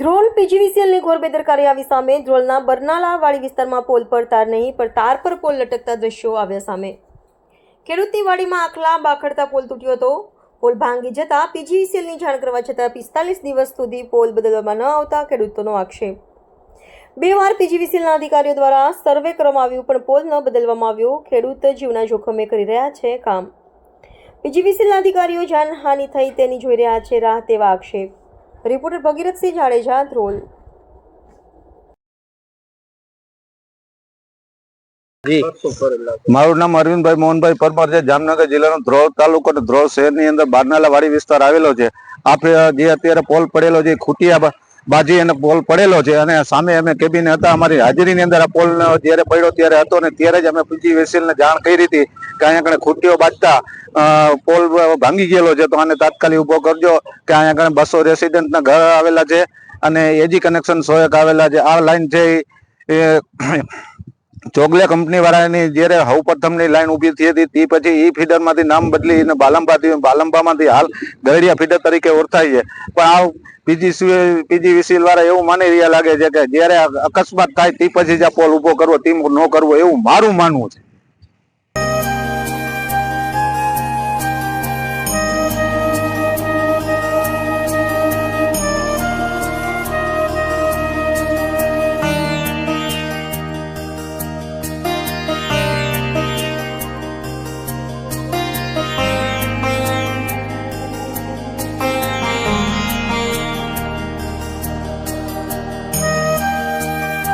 ધ્રોલ પીજીવીસીએલની ઘોર બેદરકારી આવી સામે ધ્રોલના બરનાલા વાડી વિસ્તારમાં પોલ પર તાર નહીં, પણ તાર પર પોલ લટકતા દ્રશ્યો આવ્યા સામે. ખેડૂતની વાડીમાં આખલા બાખડતા પોલ તૂટ્યો હતો. પોલ ભાંગી જતા પીજીવીસીએલની જાણ કરવા છતાં પિસ્તાલીસ દિવસ સુધી પોલ બદલવામાં ન આવતા ખેડૂતોનો આક્ષેપ. બે વાર પીજીવીસીએલના અધિકારીઓ દ્વારા સર્વે કરવામાં આવ્યું, પણ પોલ ન બદલવામાં આવ્યો. ખેડૂત જીવના જોખમે કરી રહ્યા છે કામ. પીજીવીસીએલના અધિકારીઓ જાનહાનિ થઈ તેની જોઈ રહ્યા છે રાહ તેવા આક્ષેપ. રિપોર્ટર ભગીરથસિંહ જાડેજા ધ્રોલ. જી. મારું નામ અરવિંદભાઈ મોહનભાઈ પરમાર છે. જામનગર જિલ્લાનો ધ્રોલ તાલુકો અને ધ્રોળ શહેરની અંદર બારનાલા વાડી વિસ્તાર આવેલો છે. આપણે જે અત્યારે પોલ પડેલો છે ખૂટિયા બાજી અને પોલ પડેલો છે અને સામે અમે કેબિન હતા. અમારી હાજરીની અંદર આ પોલ જ્યારે પડ્યો ત્યારે હતો ને ત્યારે જ અમે પીજી વેસીલને જાણ કરી હતી કે અહીંયા કણે ખૂટીઓ બાજતા પોલ ભાંગી ગયેલો છે. તો આને તાત્કાલિક ઊભો કરજો કે અહીંયા કણે બસો રેસિડેન્ટના ઘર આવેલા છે અને એજી કનેક્શન સો એક આવેલા છે. આ લાઈન છે એ ચોગલે કંપની વાળાની જ્યારે હવ પ્રથમની લાઈન ઊભી થઈ હતી, તે પછી એ ફીડરમાંથી નામ બદલી અને બાલંબાથી બાલંબામાંથી હાલ ગરડિયા ફીડર તરીકે ઓળખાય છે. પણ આ પીજી પીજી વિસીલ વાળા એવું માની રહ્યા લાગે છે કે જ્યારે અકસ્માત થાય, તે પછી જ આ પોલ ઊભો કરવો, ટીમ ન કરવો એવું મારું માનવું છે.